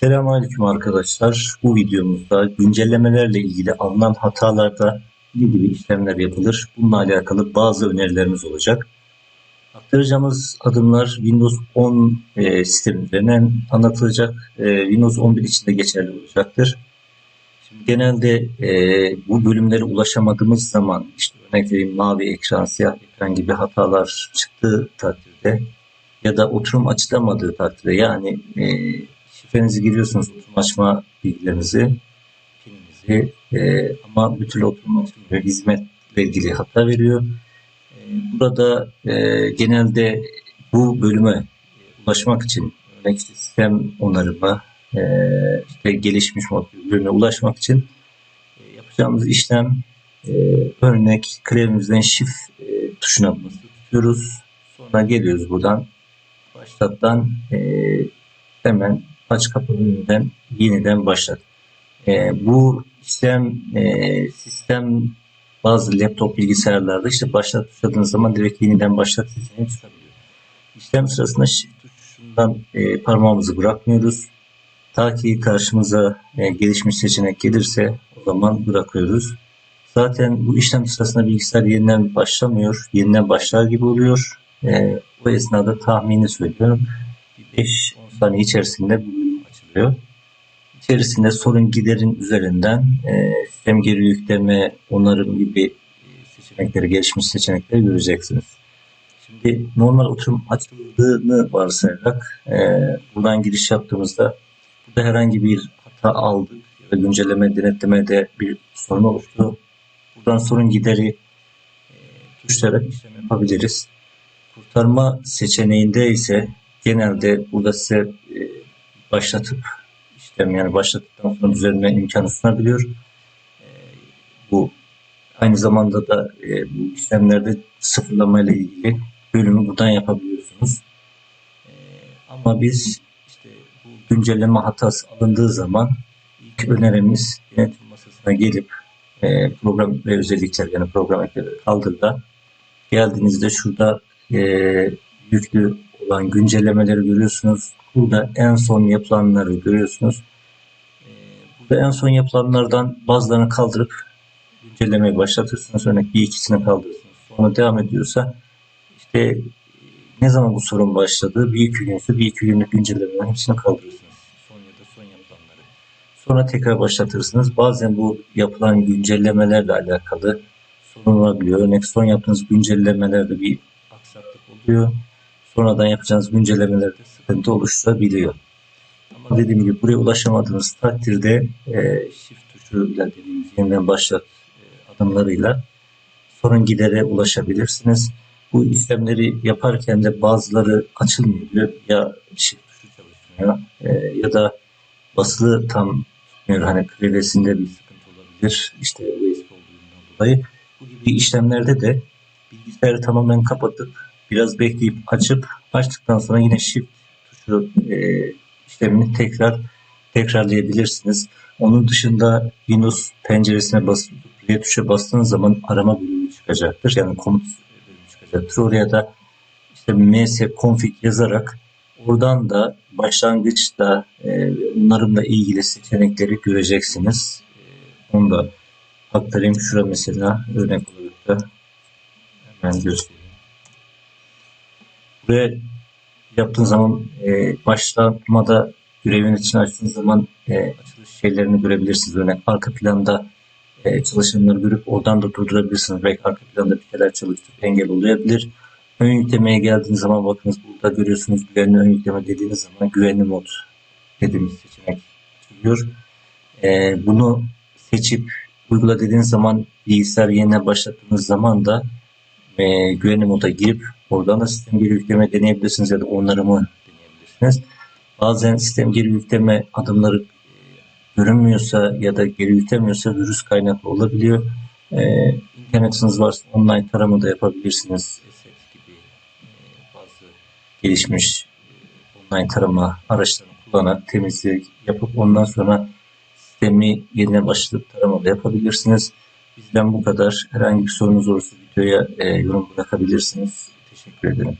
Selamünaleyküm arkadaşlar. Bu videomuzda güncellemelerle ilgili alınan hatalarda ne gibi işlemler yapılır? Bununla alakalı bazı önerilerimiz olacak. Aktaracağımız adımlar Windows 10 e, sistemi üzerinden anlatılacak. E, Windows 11 için de geçerli olacaktır. Şimdi genelde e, bu bölümlere ulaşamadığımız zaman işte örnek vereyim mavi ekran, siyah ekran gibi hatalar çıktığı takdirde ya da oturum açılamadığı takdirde yani e, şifrenizi giriyorsunuz oturum açma bilgilerinizi pininizi e, ama bir türlü oturum açılmıyor hizmetle ilgili hata veriyor. E, burada e, genelde bu bölüme ulaşmak için örnek işte sistem onarımı e, işte gelişmiş mod bölümüne ulaşmak için e, yapacağımız işlem e, örnek klavyemizden shift e, tuşuna basılı tutuyoruz. Sonra geliyoruz buradan başlattan e, hemen aç kapı bölümünden yeniden başlat. E, bu işlem e, sistem bazı laptop bilgisayarlarda işte başlat zaman direkt yeniden başlat seçeneği çıkabiliyor. İşlem sırasında shift tuşundan e, parmağımızı bırakmıyoruz. Ta ki karşımıza e, gelişmiş seçenek gelirse o zaman bırakıyoruz. Zaten bu işlem sırasında bilgisayar yeniden başlamıyor. Yeniden başlar gibi oluyor. E, o esnada tahmini söylüyorum. 5-10 saniye içerisinde bu açılıyor. İçerisinde sorun giderin üzerinden e, sistem geri yükleme, onarım gibi seçenekleri, gelişmiş seçenekleri göreceksiniz. Şimdi normal oturum açıldığını varsayarak e, buradan giriş yaptığımızda burada herhangi bir hata aldık ya da güncelleme denetlemede bir sorun oluştu. Buradan sorun gideri e, tuşlayarak işlem yapabiliriz. Kurtarma seçeneğinde ise genelde burada size başlatıp işlem yani başlattıktan sonra düzenleme imkanı sunabiliyor. E, bu aynı zamanda da e, bu işlemlerde sıfırlama ile ilgili bölümü buradan yapabiliyorsunuz. E, ama biz işte bu güncelleme hatası alındığı zaman ilk önerimiz yönetim masasına gelip e, program ve özellikler yani program ekleri kaldır da geldiğinizde şurada e, yüklü olan güncellemeleri görüyorsunuz. Burada en son yapılanları görüyorsunuz. E, burada en son yapılanlardan bazılarını kaldırıp güncellemeyi başlatırsınız. Örnek bir ikisini kaldırırsınız. Sonra devam ediyorsa işte e, ne zaman bu sorun başladı? Bir iki günse bir iki günlük güncellemelerin hepsini kaldırırsınız. Son ya da son yapılanları. Sonra tekrar başlatırsınız. Bazen bu yapılan güncellemelerle alakalı sorun olabiliyor. Örnek son yaptığınız güncellemelerde bir aksaklık oluyor. Sonradan yapacağınız güncellemelerde sıkıntı oluşturabiliyor. Ama dediğim gibi buraya ulaşamadığınız takdirde e, shift tuşuyla dediğimiz yeniden başlat e, adımlarıyla sorun gidere ulaşabilirsiniz. Bu işlemleri yaparken de bazıları açılmıyor ya shift tuşu çalışmıyor e, ya da basılı tam tutmuyor. Hani klavyesinde bir sıkıntı olabilir. İşte USB olduğundan dolayı. Bu gibi işlemlerde de bilgisayarı tamamen kapatıp biraz bekleyip açıp açtıktan sonra yine shift tuşu e, işlemini tekrar tekrarlayabilirsiniz. Onun dışında Windows penceresine basıp R tuşa bastığınız zaman arama bölümü çıkacaktır. Yani komut bölümü çıkacaktır. Oraya da işte ms config yazarak oradan da başlangıçta e, onlarımla ilgili seçenekleri göreceksiniz. E, onu da aktarayım. Şura mesela örnek olarak da hemen göstereyim. Buraya yaptığın zaman e, başlamada görevin için açtığınız zaman e, açılış şeylerini görebilirsiniz. Örnek arka planda e, çalışanları görüp oradan da durdurabilirsiniz. Belki arka planda bir şeyler çalıştırıp engel olabilir. Ön yüklemeye geldiğiniz zaman bakınız burada görüyorsunuz güvenli ön yükleme dediğiniz zaman güvenli mod dediğimiz seçenek açılıyor. E, bunu seçip uygula dediğiniz zaman bilgisayar yeniden başlattığınız zaman da e, güvenli moda girip oradan da sistem geri yükleme deneyebilirsiniz ya da onarımı deneyebilirsiniz. Bazen sistem geri yükleme adımları e, görünmüyorsa ya da geri yüklemiyorsa virüs kaynaklı olabiliyor. E, internetiniz varsa online tarama da yapabilirsiniz. Eset gibi e, bazı gelişmiş e, online tarama araçlarını kullanarak temizlik yapıp ondan sonra sistemi yeniden başlatıp tarama da yapabilirsiniz. Bizden bu kadar. Herhangi bir sorunuz olursa videoya e, yorum bırakabilirsiniz. Teşekkür ederim.